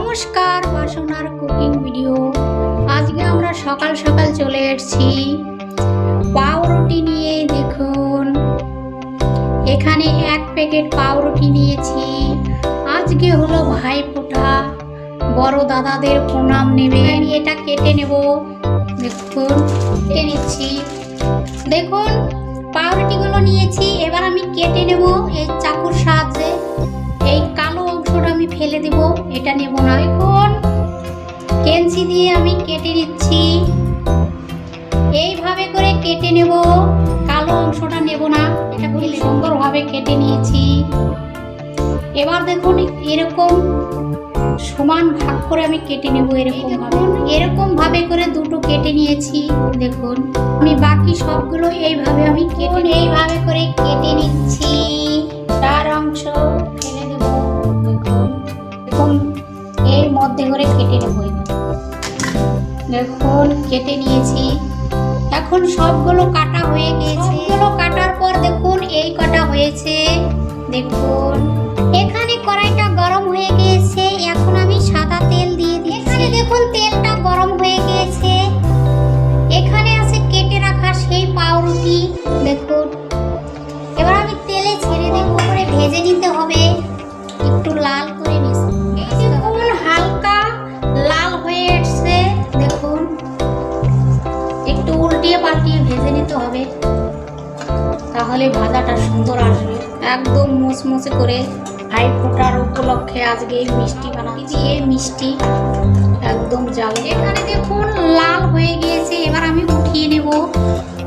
নমস্কার, বাসনার cooking video আজকে আমরা সকাল সকাল চলে এসেছি। পাউরুটি নিয়ে দেখুন। এখানে এক প্যাকেট পাউরুটি নিয়েছি। আজকে হলো ভাইফোঁটা। বড় দাদাদের প্রণাম নেবে। এটা কেটে নেব। দেখুন, কেটে নিচ্ছি। দেখুন, পাউরুটিগুলো নিয়েছি। এবার আমি কেটে নেব এই চাকুর সাহায্যে। এই অংশটা আমি ফেলে দেব এটা নেব না। এখন কেঞ্চি দিয়ে আমি কেটে নিচ্ছি। এইভাবে করে কেটে নেব কালো অংশটা নেব না এটা খুব সুন্দরভাবে কেটে নিয়েছি। এবার দেখুন এরকম সমান ভাগ করে আমি কেটে নেব এরকম এরকম ভাবে করে দুটো কেটে নিয়েছি দেখুন। আমি বাকি সবগুলো এইভাবে আমি কেটে এইভাবে করে কেটে নিচ্ছি। চার অংশ মধ্যে করে কেটে নেব এবার। দেখুন, কেটে নিয়েছি। এখন সবগুলো কাটা হয়ে গিয়েছে সবগুলো কাটার পর দেখুন, এই কাটা হয়েছে। দেখুন। তাহলে ভাজাটা সুন্দর আসবে। একদম মুচমুচে করে ভাই ফোটার উপলক্ষে আজকে এই মিষ্টি বানাচ্ছি এই মিষ্টি একদম জাল এখানে দেখুন লাল হয়ে গিয়েছে, এবার আমি উঠিয়ে নেব।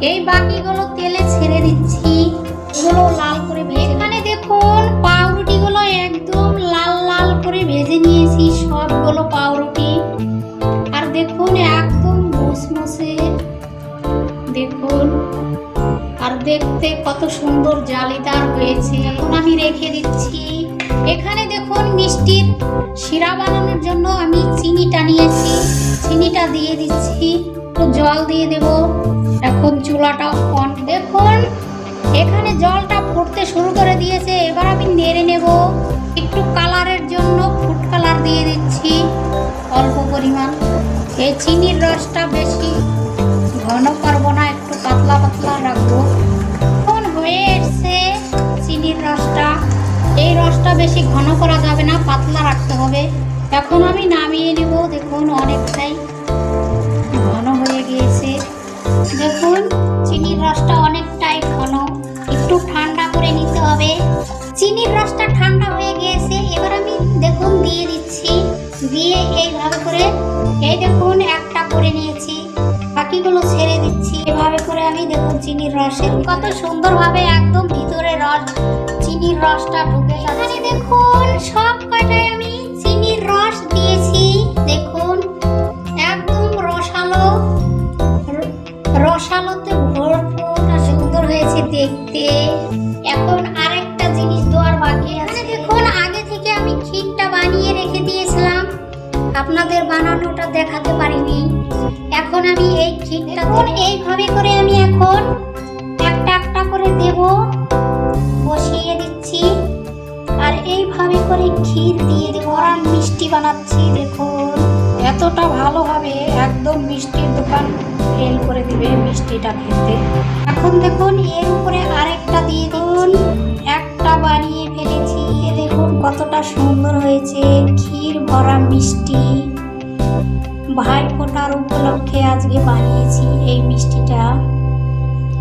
এই বাকিগুলো তেলে ছেড়ে দিচ্ছি। এগুলো লাল করে এখানে দেখুন পাউরুটিগুলো একদম লাল লাল করে ভেজে নিয়েছি, সবগুলো পাউরুটি। আর দেখুন একদম মুসমুসে দেখুন দেখতে কত সুন্দর জালিদার হয়েছে। আমি রেখে দিচ্ছি। এখানে দেখুন মিষ্টির শিরা বানানোর জন্য আমি চিনিটা নিয়েছি। চিনিটা দিয়ে দিচ্ছি। একটু জল দিয়ে দেব। এখন চুলাটা অন। দেখুন, এখানে জলটা ফুটতে শুরু করে দিয়েছে। এবার আমি নেড়ে নেব। একটু কালারের জন্য ফুড কালার দিয়ে দিচ্ছি। অল্প পরিমাণ। এই চিনির রসটা বেশি ঘন করব না, একটু পাতলা পাতলা রাখব। রসটা বেশি ঘন করা যাবে না, পাতলা রাখতে হবে। এখন আমি নামিয়ে নেব, দেখুন অনেকটাই ঘন হয়ে গিয়েছে। দেখুন, চিনির রসটা অনেকটাই ঘন। একটু ঠান্ডা করে নিতে হবে। চিনির রসটা ঠান্ডা হয়ে গিয়েছে, এবার আমি দেখুন দিয়ে দিচ্ছি। দিয়ে এইভাবে করে, এই দেখুন, একটা করে নিয়েছি। বাকিগুলো ছেড়ে দিচ্ছি। এভাবে করে আমি দেখুন, চিনির রসের কত সুন্দরভাবে একদম ভিতরে রস চিনির রসটা ঢুকে যাচ্ছে দেখুন, সব কটায় আমি চিনির রস দিয়েছি। দেখুন, একদম রসালো, রসালোতে ভরপুর সুন্দর হয়েছে দেখতে। এখন আরেকটা জিনিস দেওয়ার বাকি আছে। দেখুন, আগে থেকে আমি ক্ষীরটা বানিয়ে রেখে দিয়েছিলাম। আপনাদের বানানোটা দেখাতে পারিনি। এখন আমি এই ক্ষীরটা এইভাবে করে আমি এখন একটা একটা করে দেব। বসিয়ে দিচ্ছি। আর এইভাবে করে ক্ষীর দিয়ে দেবো। আর মিষ্টি বানাচ্ছি দেখুন এতটা ভালো হবে, একদম মিষ্টির দোকান ফেল করে দিবে মিষ্টিটা খেতে। এখন দেখুন, এর উপরে আরেকটা দিয়ে দিন। একটা বানিয়ে ফেলেছি। এ দেখুন কতটা সুন্দর হয়েছে। ক্ষীর ভরা মিষ্টি। ভাই ফোটার উপলক্ষে আজকে বানিয়েছি এই মিষ্টিটা।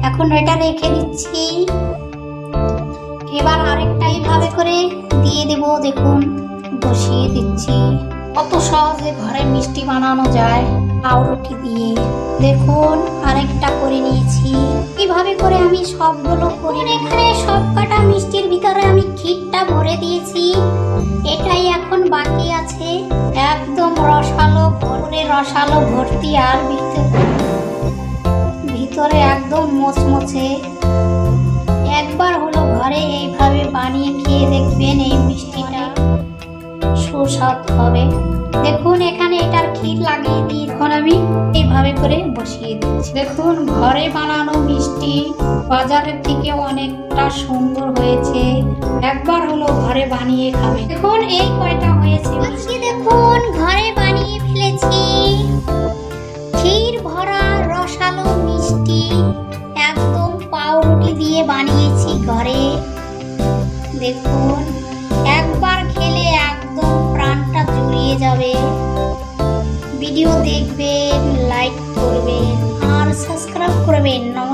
এখন এটা রেখে দিচ্ছি। এবার আরেকটা এইভাবে করে দিয়ে দেব, দেখুন, বসিয়ে দিচ্ছি। কত সহজে ঘরে মিষ্টি বানানো যায়, পাউরুটি দিয়ে। দেখুন, আরেকটা করে নিয়েছি। এইভাবে করে আমি সবগুলো করে এখানে সব কটা মিষ্টির ভিতরে আমি ক্ষীরটা ভরে দিয়েছি। এটাই এখন বাকি আছে। একদম রসালো ভরে রসালো ভর্তি আর ভিতরে ভিতরে একদম মোচমোচে। একবার হলো ঘরে এইভাবে বানিয়ে খেয়ে দেখবেন এই মিষ্টিটা। সুস্বাদ হবে। দেখুন, এখানে এটার ক্ষীর লাগিয়ে দিয়ে এখন আমি এইভাবে করে বসিয়ে দিচ্ছি। দেখুন, ঘরে বানানো মিষ্টি বাজারের থেকে অনেকটা সুন্দর হয়েছে। একবার হলো ঘরে বানিয়ে খাবে দেখুন, এই কয়টা হয়েছে। দেখুন, ঘরে বানিয়ে একদম দেখুন, একবার খেলে একদম প্রাণটা জুড়িয়ে যাবে। ভিডিও দেখবেন লাইক করবেন, আর সাবস্ক্রাইব করবেন। নমস্কার।